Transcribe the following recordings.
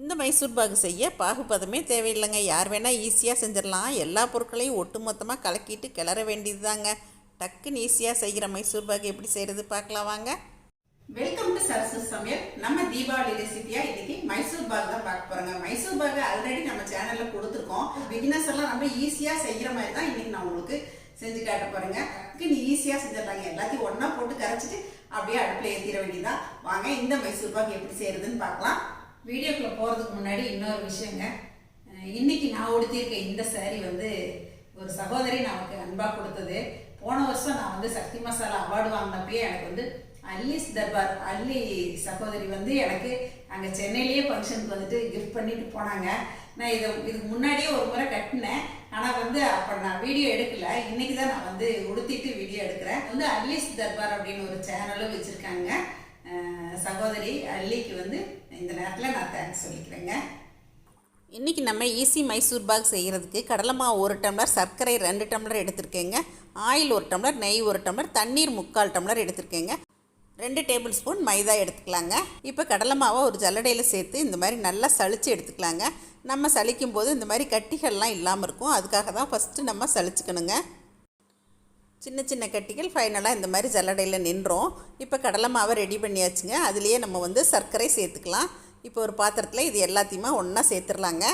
இந்த மைசூர் பாகு செய்ய பாகுபதமே தேவையில்லைங்க. யார் வேணால் ஈஸியாக செஞ்சிடலாம். எல்லா பொருட்களையும் ஒட்டு மொத்தமாக கலக்கிட்டு கிளற வேண்டியது தாங்க டக்குன்னு ஈஸியாக செய்கிற மைசூர் பாகு எப்படி செய்கிறது பார்க்கலாம் வாங்க. வெல்கம் டு சரசு சமையல். நம்ம தீபாவளி ரெசிபியாக இன்னைக்கு மைசூர் பாக் தான் பார்க்க போகிறோங்க மைசூர் பாக் ஆல்ரெடி நம்ம சேனலில் கொடுத்துருக்கோம். பிகினர்ஸ் எல்லாம் ரொம்ப ஈஸியாக செய்கிற மாதிரி தான் இன்னைக்கு நான் உங்களுக்கு செஞ்சு காட்ட போகிறேங்க டக்குன்னு ஈஸியாக செஞ்சிடலாங்க. எல்லாத்தையும் ஒன்றா போட்டு கரைச்சிட்டு அப்படியே அடுப்பில் ஏற்றிட வேண்டியதான் வாங்க இந்த மைசூர் பாக் எப்படி செய்கிறதுன்னு பார்க்கலாம். வீடியோக்குள்ளே போகிறதுக்கு முன்னாடி இன்னொரு விஷயங்க. இன்றைக்கி இன்னைக்கு நான் உடுத்தியிருக்க இந்த சேரீ வந்து ஒரு சகோதரி நமக்கு அன்பாக கொடுத்தது. போன வருஷம் நான் வந்து சக்தி மசாலா அவார்டு வாங்கினப்பயே எனக்கு வந்து அல்லிஸ் தர்பார் அல்லி சகோதரி வந்து எனக்கு அங்கே சென்னையிலேயே ஃபங்க்ஷனுக்கு வந்துட்டு கிஃப்ட் பண்ணிட்டு போனாங்க. நான் இதை இதுக்கு முன்னாடியே ஒரு முறை கட்டினேன். ஆனால் வந்து அப்போ நான் வீடியோ எடுக்கல. இன்னைக்கு தான் நான் வந்து உடுத்திட்டு வீடியோ எடுக்கிறேன். வந்து அல்லிஸ் தர்பார் அப்படின்னு ஒரு சேனலும் வச்சுருக்காங்க. சகோதரி அல்லிக்கு வந்து இந்த நேரத்தில் நான் தேங்க்ஸ் சொல்லிக்கிறேங்க. இன்றைக்கி நம்ம ஈஸி மைசூர் பாக் செய்கிறதுக்கு கடலை மாவு ஒரு டம்ளர் சர்க்கரை ரெண்டு டம்ளர் எடுத்திருக்கேங்க. ஆயில் ஒரு டம்ளர் நெய் ஒரு டம்ளர் தண்ணீர் முக்கால் டம்ளர் எடுத்திருக்கேங்க. ரெண்டு டேபிள் ஸ்பூன் மைதா எடுத்துக்கலாங்க. இப்போ கடலை மாவை ஒரு ஜல்லடையில் சேர்த்து இந்த மாதிரி நல்லா சளிச்சு எடுத்துக்கலாங்க. நம்ம சளிக்கும் போது இந்த மாதிரி கட்டிகள்லாம் இல்லாமல் இருக்கும். அதுக்காக தான் ஃபஸ்ட்டு நம்ம சளிச்சுக்கணுங்க. சின்ன சின்ன கட்டிகள் ஃபைனலாக இந்த மாதிரி ஜல்லடையில் நின்றோம். இப்போ கடலை மாவை ரெடி பண்ணியாச்சுங்க. அதுலேயே நம்ம வந்து சர்க்கரை சேர்த்துக்கலாம். இப்போ ஒரு பாத்திரத்தில் இது எல்லாத்தையுமே ஒன்றா சேர்த்துடலாங்க.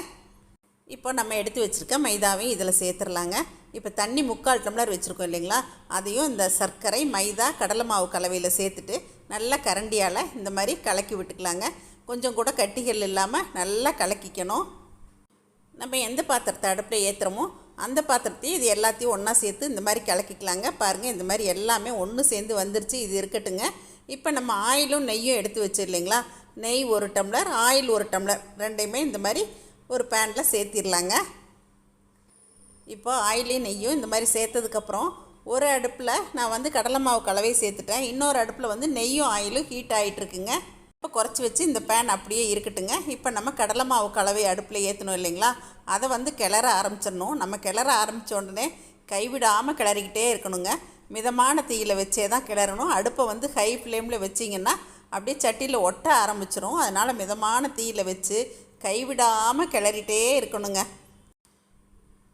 இப்போ நம்ம எடுத்து வச்சுருக்க மைதாவையும் இதில் சேர்த்துடலாங்க. இப்போ தண்ணி முக்கால் டம்ளர் வச்சுருக்கோம் இல்லைங்களா? அதையும் இந்த சர்க்கரை மைதா கடலை மாவு கலவையில் சேர்த்துட்டு நல்லா கரண்டியால் இந்த மாதிரி கலக்கி விட்டுக்கலாங்க. கொஞ்சம் கூட கட்டிகள் இல்லாமல் நல்லா கலக்கிக்கணும். நம்ம எந்த பாத்திரத்தை அடுப்பில் ஏற்றுறோமோ அந்த பாத்திரத்தையும் இது எல்லாத்தையும் ஒன்றா சேர்த்து இந்த மாதிரி கலக்கிக்கலாங்க பாருங்கள் இந்த மாதிரி எல்லாமே ஒன்று சேர்ந்து வந்துருச்சு. இது இருக்கட்டுங்க. இப்போ நம்ம ஆயிலும் நெய்யும் எடுத்து வச்சிடலைங்களா இல்லைங்களா? நெய் ஒரு டம்ளர் ஆயில் ஒரு டம்ளர். ரெண்டையுமே இந்த மாதிரி ஒரு பேனில் சேர்த்திடலாங்க இப்போ ஆயிலையும் நெய்யும் இந்த மாதிரி சேர்த்ததுக்கப்புறம் ஒரு அடுப்பில் நான் வந்து கடலை மாவு கலவை சேர்த்துட்டேன். இன்னொரு அடுப்பில் வந்து நெய்யும் ஆயிலும் ஹீட் ஆகிட்டுருக்குங்க இப்போ குறைச்சி வச்சு இந்த பேன் அப்படியே இருக்கட்டுங்க. இப்போ நம்ம கடலை மாவு கலவை அடுப்பில் ஏற்றணும் இல்லைங்களா? அதை வந்து கிளற ஆரம்பிச்சிடணும். நம்ம கிளற ஆரம்பித்த உடனே கைவிடாமல் கிளறிக்கிட்டே இருக்கணுங்க. மிதமான தீயில் வச்சே தான் கிளறணும். அடுப்பை வந்து ஹை ஃப்ளேமில் வச்சிங்கன்னா அப்படியே சட்டியில் ஒட்ட ஆரம்பிச்சிரும். அதனால் மிதமான தீயில் வச்சு கைவிடாமல் கிளறிட்டே இருக்கணுங்க.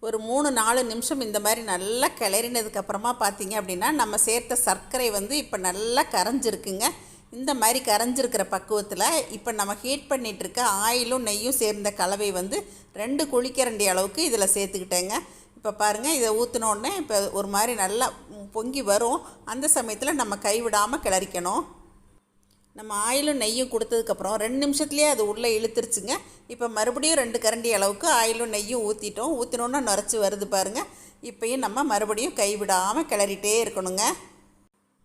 ஒரு மூணு நாலு நிமிஷம் இந்த மாதிரி நல்லா கிளறினதுக்கப்புறமா பார்த்தீங்க அப்படின்னா நம்ம சேர்த்த சர்க்கரை வந்து இப்போ நல்லா கரைஞ்சிருக்குங்க. இந்த மாதிரி கரைஞ்சிருக்கிற பக்குவத்தில் இப்போ நம்ம ஹீட் பண்ணிகிட்ருக்க ஆயிலும் நெய்யும் சேர்ந்த கலவை வந்து ரெண்டு குழிக்கரண்டி அளவுக்கு இதில் சேர்த்துக்கிட்டேங்க. இப்போ பாருங்கள் இதை ஊற்றினோடனே இப்போ ஒரு மாதிரி நல்லா பொங்கி வரும். அந்த சமயத்தில் நம்ம கைவிடாமல் கிளறிக்கணும். நம்ம ஆயிலும் நெய்யும் கொடுத்ததுக்கப்புறம் ரெண்டு நிமிஷத்துலேயே அது உள்ளே இழுத்துருச்சுங்க. இப்போ மறுபடியும் ரெண்டு கரண்டி அளவுக்கு ஆயிலும் நெய்யும் ஊற்றிட்டோம் ஊற்றினோன்னா நுரைச்சி வருது பாருங்கள் இப்போயும் நம்ம மறுபடியும் கைவிடாமல் கிளறிட்டே இருக்கணுங்க.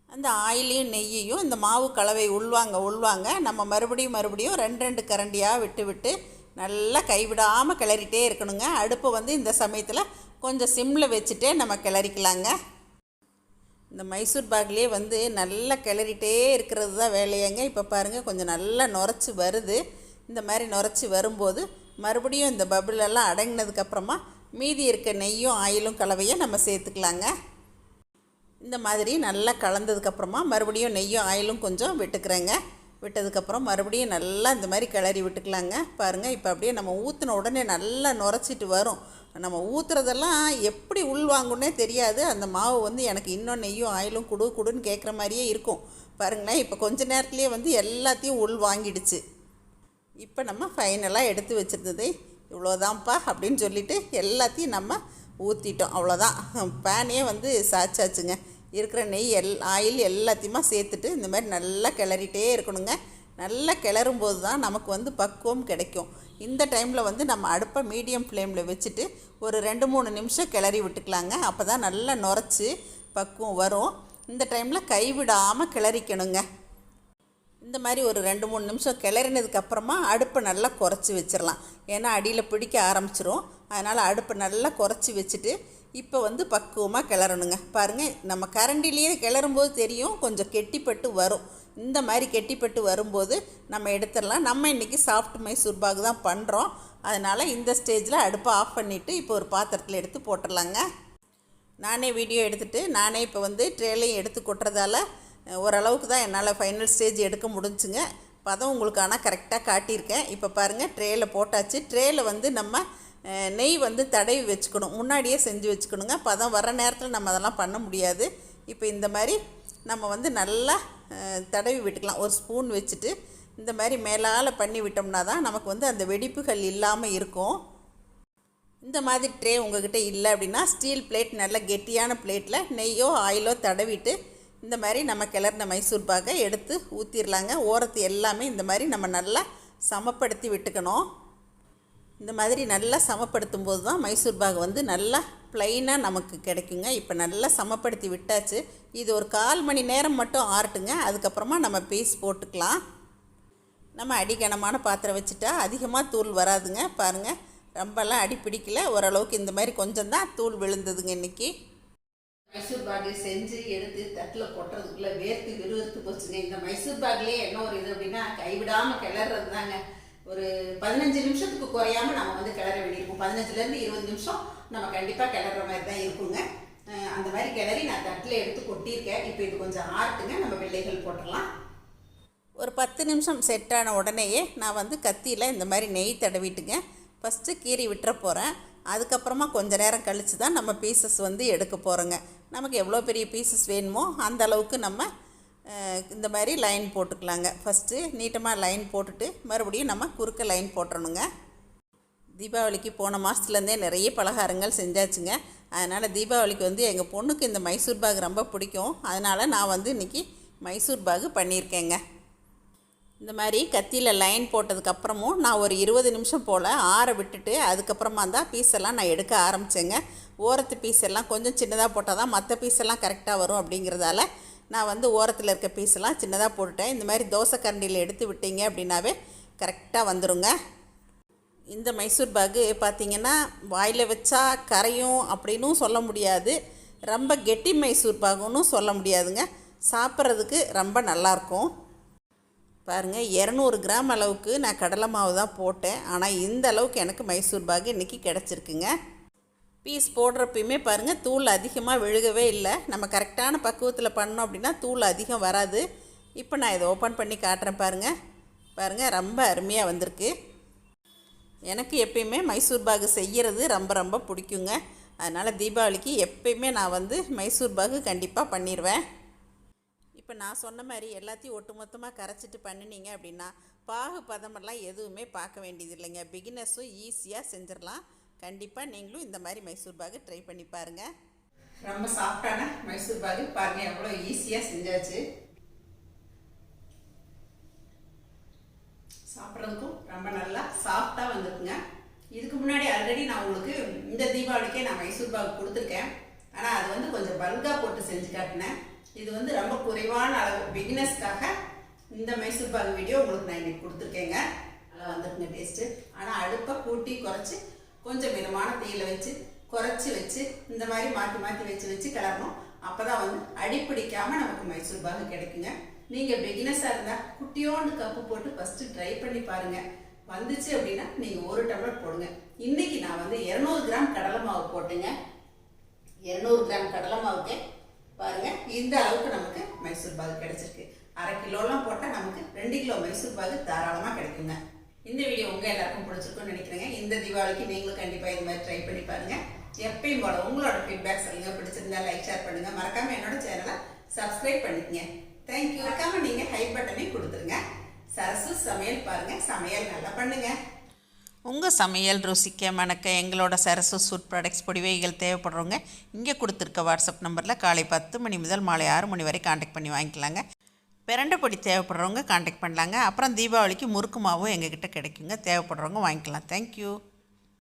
அந்த ஆயிலையும் நெய்யையும் இந்த மாவு கலவை உள்வாங்க உள்வாங்க. நம்ம மறுபடியும் மறுபடியும் ரெண்டு ரெண்டு கரண்டியாக விட்டு விட்டு நல்லா கைவிடாமல் கிளறிட்டே இருக்கணுங்க. அடுப்பை வந்து இந்த சமயத்தில் கொஞ்சம் சிம்மில் வச்சுட்டே நம்ம கிளறிக்கலாங்க. இந்த மைசூர் பாக்லேயே வந்து நல்லா கிளறிட்டே இருக்கிறது தான் வேலையாங்க. இப்போ பாருங்கள் கொஞ்சம் நல்லா நுரைச்சி வருது. இந்த மாதிரி நுரைச்சி வரும்போது மறுபடியும் இந்த பபிள் எல்லாம் அடங்கினதுக்கப்புறமா மீதி இருக்க நெய்யும் ஆயிலும் கலவையை நம்ம சேர்த்துக்கலாங்க. இந்த மாதிரி நல்லா கலந்ததுக்கப்புறமா மறுபடியும் நெய்யும் ஆயிலும் கொஞ்சம் விட்டுக்கிறேங்க. விட்டதுக்கப்புறம் மறுபடியும் நல்லா இந்த மாதிரி கிளறி விட்டுக்கலாங்க. பாருங்கள் இப்போ அப்படியே நம்ம ஊற்றின உடனே நல்லா நுரைச்சிட்டு வரும். நம்ம ஊற்றுறதெல்லாம் எப்படி உள்வாங்குன்னே தெரியாது. அந்த மாவு வந்து எனக்கு இன்னும் நெய்யும் ஆயிலும் குடு குடுன்னு கேட்குற மாதிரியே இருக்கும். பாருங்களேன் இப்போ கொஞ்ச நேரத்துலேயே வந்து எல்லாத்தையும் உள் வாங்கிடுச்சு. இப்போ நம்ம ஃபைனலாக எடுத்து வச்சுருந்தது. இவ்வளோதான்ப்பா அப்படின்னு சொல்லிவிட்டு எல்லாத்தையும் நம்ம ஊற்றிட்டோம் அவ்வளோதான் பேனே வந்து சாச்சாச்சுங்க. இருக்கிற நெய் எல் ஆயில் எல்லாத்தையுமா சேர்த்துட்டு இந்த மாதிரி நல்லா கிளறிட்டே இருக்கணுங்க. நல்லா கிளறும்போது தான் நமக்கு வந்து பக்குவம் கிடைக்கும். இந்த டைமில் வந்து நம்ம அடுப்பை மீடியம் ஃப்ளேமில் வச்சுட்டு ஒரு ரெண்டு மூணு நிமிஷம் கிளறி விட்டுக்கலாங்க. அப்போ தான் நல்லா நுரைச்சி பக்குவம் வரும். இந்த டைமில் கைவிடாமல் கிளறிக்கணுங்க. இந்த மாதிரி ஒரு ரெண்டு மூணு நிமிஷம் கிளறினதுக்கப்புறமா அடுப்பை நல்லா குறைச்சி வச்சிடலாம் ஏன்னா அடியில் பிடிக்க ஆரம்பிச்சிரும். அதனால் அடுப்பை நல்லா குறைச்சி வச்சுட்டு இப்போ வந்து பக்குவமாக கிளறணுங்க. பாருங்கள் நம்ம கரண்டிலேயே கிளறும்போது தெரியும் கொஞ்சம் கெட்டிப்பட்டு வரும். இந்த மாதிரி கெட்டிப்பட்டு வரும்போது நம்ம எடுத்துடலாம். நம்ம இன்றைக்கி சாஃப்ட் மைசூர் பாகு தான் பண்ணுறோம் அதனால் இந்த ஸ்டேஜில் அடுப்பை ஆஃப் பண்ணிவிட்டு இப்போ ஒரு பாத்திரத்தில் எடுத்து போட்டுடலாங்க. நானே வீடியோ எடுத்துகிட்டு நானே இப்போ வந்து ட்ரேலையும் எடுத்து கொட்டுறதால ஓரளவுக்கு தான் என்னால் ஃபைனல் ஸ்டேஜ் எடுக்க முடிஞ்சுங்க. பதம் உங்களுக்கு ஆனால் கரெக்டாக காட்டியிருக்கேன். இப்போ பாருங்கள் ட்ரேயில் போட்டாச்சு. ட்ரேயில் வந்து நம்ம நெய் வந்து தடவி வச்சுக்கணும். முன்னாடியே செஞ்சு வச்சுக்கணுங்க. பதம் வர நேரத்தில் நம்ம அதெல்லாம் பண்ண முடியாது. இப்போ இந்த மாதிரி நம்ம வந்து நல்லா தடவி விட்டுக்கலாம். ஒரு ஸ்பூன் வச்சுட்டு இந்த மாதிரி மேலால் பண்ணி விட்டோம்னா தான் நமக்கு வந்து அந்த வெடிப்புகள் இல்லாமல் இருக்கும். இந்த மாதிரி ட்ரே உங்ககிட்ட இல்லை அப்படின்னா ஸ்டீல் பிளேட் நல்ல கெட்டியான பிளேட்டில் நெய்யோ ஆயிலோ தடவிட்டு இந்த மாதிரி நம்ம கிளறின மைசூர் பாகை எடுத்து ஊற்றிடலாங்க ஓரத்து எல்லாமே இந்த மாதிரி நம்ம நல்லா சமப்படுத்தி விட்டுக்கணும். இந்த மாதிரி நல்லா சமப்படுத்தும் போது தான் மைசூர் பாக் வந்து நல்லா ப்ளைனாக நமக்கு கிடைக்குங்க. இப்போ நல்லா சமப்படுத்தி விட்டாச்சு. இது ஒரு கால் மணி நேரம் மட்டும் ஆறட்டுங்க. அதுக்கப்புறமா நம்ம பீஸ் போட்டுக்கலாம். நம்ம அடிக்கனமான பாத்திரம் வச்சுட்டா அதிகமாக தூள் வராதுங்க. பாருங்கள் ரொம்பலாம் அடி பிடிக்கல. ஓரளவுக்கு இந்த மாதிரி கொஞ்சம் தான் தூள் விழுந்ததுங்க இன்றைக்கி மைசூர் பாகு செஞ்சு எடுத்து தட்டில் கொட்டுறதுக்குள்ளே வேர்த்து விறுவிறுத்து போச்சுங்க. இந்த மைசூர் பாக்லேயே என்ன ஒரு இது அப்படின்னா கைவிடாமல் கிளறது தாங்க ஒரு பதினஞ்சு நிமிஷத்துக்கு குறையாம நம்ம வந்து கிளற வேண்டியிருக்கும். பதினஞ்சுலேருந்து இருபது நிமிஷம் நம்ம கண்டிப்பாக கிளற மாதிரி தான் இருக்குங்க. அந்த மாதிரி கிளறி நான் தட்டில் எடுத்து கொட்டியிருக்கேன். இப்போ இது கொஞ்சம் ஆட்டுங்க நம்ம வெள்ளைகள் போட்டுடலாம். ஒரு பத்து நிமிஷம் செட் ஆன உடனேயே நான் வந்து கத்தியில் இந்த மாதிரி நெய் தடவிட்டுங்க. ஃபஸ்ட்டு கீறி விட்டுற போகிறேன் அதுக்கப்புறமா கொஞ்ச நேரம் கழித்து தான் நம்ம பீசஸ் வந்து எடுக்க போகிறோங்க நமக்கு எவ்வளோ பெரிய பீசஸ் வேணுமோ அந்த அளவுக்கு நம்ம இந்த மாதிரி லைன் போட்டுக்கலாங்க. ஃபஸ்ட்டு நீட்டமாக லைன் போட்டுட்டு மறுபடியும் நம்ம குறுக்க லைன் போட்டுறணுங்க. தீபாவளிக்கு போன மாதத்துலேருந்தே நிறைய பலகாரங்கள் செஞ்சாச்சுங்க. அதனால் தீபாவளிக்கு வந்து எங்கள் பொண்ணுக்கு இந்த மைசூர் பாகு ரொம்ப பிடிக்கும். அதனால் நான் வந்து இன்றைக்கி மைசூர் பாகு பண்ணியிருக்கேங்க. இந்த மாதிரி கத்தியில் லைன் போட்டதுக்கப்புறமும் நான் ஒரு இருபது நிமிஷம் போல் ஆற விட்டுட்டு அதுக்கப்புறமா தான் பீஸெல்லாம் நான் எடுக்க ஆரம்பித்தேங்க ஓரத்து பீஸ் எல்லாம் கொஞ்சம் சின்னதாக போட்டால் தான் மற்ற பீஸ் எல்லாம் கரெக்டாக வரும் அப்படிங்கிறதால நான் வந்து ஓரத்தில் இருக்க பீஸ்லாம் சின்னதாக போட்டுட்டேன். இந்த மாதிரி தோசை கரண்டியில் எடுத்து விட்டீங்க அப்படின்னாவே கரெக்டாக வந்துடுங்க இந்த மைசூர் பாகு பார்த்திங்கன்னா வாயில் வச்சா கரையும் அப்படின்னும் சொல்ல முடியாது. ரொம்ப கெட்டி மைசூர் பாகுன்னு சொல்ல முடியாதுங்க. சாப்பிட்றதுக்கு ரொம்ப நல்லாயிருக்கும் பாருங்கள் இரநூறு கிராம் அளவுக்கு நான் கடலை மாவு தான் போட்டேன். ஆனால் இந்த அளவுக்கு எனக்கு மைசூர் பாகு இன்றைக்கி கிடச்சிருக்குங்க. பீஸ் போடுறப்பயுமே பாருங்கள் தூள் அதிகமாக விழுகவே இல்லை. நம்ம கரெக்டான பக்குவத்தில் பண்ணோம் அப்படின்னா தூள் அதிகம் வராது. இப்போ நான் இதை ஓப்பன் பண்ணி காட்டுறேன் பாருங்கள் பாருங்கள் ரொம்ப அருமையாக வந்திருக்கு. எனக்கு எப்பயுமே மைசூர் பாகு செய்கிறது ரொம்ப ரொம்ப பிடிக்குங்க. அதனால் தீபாவளிக்கு எப்பயுமே நான் வந்து மைசூர் பாகு கண்டிப்பாக பண்ணிடுவேன் இப்போ நான் சொன்ன மாதிரி எல்லாத்தையும் ஒட்டுமொத்தமாக கரைச்சிட்டு பண்ணினீங்க அப்படின்னா பாகு பதமெல்லாம் எதுவுமே பார்க்க வேண்டியது இல்லைங்க பிகினர்ஸும் ஈஸியாக செஞ்சிடலாம். கண்டிப்பாக நீங்களும் இந்த மாதிரி மைசூர் பாகு ட்ரை பண்ணி பாருங்கள் ரொம்ப சாஃப்டான மைசூர் பாகு. பாருங்க எவ்வளோ ஈஸியாக செஞ்சாச்சு. சாப்பிட்றதுக்கும் ரொம்ப நல்லா சாஃப்டாக வந்துருக்குங்க. இதுக்கு முன்னாடி ஆல்ரெடி நான் உங்களுக்கு இந்த தீபாவளிக்கே நான் மைசூர் பாகு கொடுத்துருக்கேன். ஆனால் அது வந்து கொஞ்சம் பல்காக போட்டு செஞ்சு காட்டினேன். இது வந்து ரொம்ப குறைவான அளவு பிகினஸ்க்காக இந்த மைசூர் பாகு வீடியோ உங்களுக்கு நான் இன்னைக்கு கொடுத்துருக்கேங்க. நல்லா வந்திருக்குங்க டேஸ்ட்டு ஆனால் அடுப்பை கூட்டி குறைச்சி கொஞ்சம் மிதமான தீயில வச்சு குறைச்சி வச்சு இந்த மாதிரி மாற்றி மாற்றி வச்சு வச்சு கிளறணும். அப்போ தான் வந்து அடிப்பிடிக்காம நமக்கு மைசூர் பாகு கிடைக்குங்க. நீங்கள் பிகினஸாக இருந்தால் குட்டியோண்டு கப்பு போட்டு ஃபஸ்ட்டு ட்ரை பண்ணி பாருங்க. வந்துச்சு அப்படின்னா நீங்கள் ஒரு டம்ளர் போடுங்க. இன்னைக்கு நான் வந்து இரநூறு கிராம் கடலை மாவு போட்டுங்க. இரநூறு கிராம் கடலை மாவுக்கு பாருங்க இந்த அளவுக்கு நமக்கு மைசூர் பாகு கிடைச்சிருக்கு. அரை கிலோலாம் போட்டால் நமக்கு ரெண்டு கிலோ மைசூர் பாகு தாராளமாக கிடைக்குங்க. இந்த வீடியோ உங்கள் எல்லாருக்கும் பிடிச்சிருக்கும்னு நினைக்கிறேங்க. இந்த தீபாவளிக்கு நீங்களும் கண்டிப்பாக இது மாதிரி ட்ரை பண்ணி பாருங்கள் எப்பயும் போல உங்களோட ஃபீட்பேக் சொல்லுங்க பிடிச்சிருந்தா லைக் ஷேர் பண்ணுங்கள் மறக்காமல் என்னோட சேனலை சப்ஸ்கிரைப் பண்ணிக்கங்க. தேங்க்யூ மறக்காமல் நீங்கள் ஹை பட்டனையும் கொடுத்துருங்க. சரசு சமையல் பாருங்கள் சமையல் நல்லா பண்ணுங்கள் உங்கள் சமையல் ருசிக்க மணக்க எங்களோட சரசு சூட் ப்ராடக்ட்ஸ் பொடிவைகள் தேவைப்படுறவங்க இங்கே கொடுத்துருக்க வாட்ஸ்அப் நம்பரில் காலை பத்து மணி முதல் மாலை ஆறு மணி வரை காண்டாக்ட் பண்ணி வாங்கிக்கலாங்க. பிரண்டை பொடி தேவைப்படுறவங்க காண்டாக்ட் பண்ணலாங்க. அப்புறம் தீபாவளிக்கு முறுக்கு மாவும் எங்ககிட்ட கிடைக்குங்க. தேவைப்படுறவங்க வாங்கிக்கலாம். தேங்க்யூ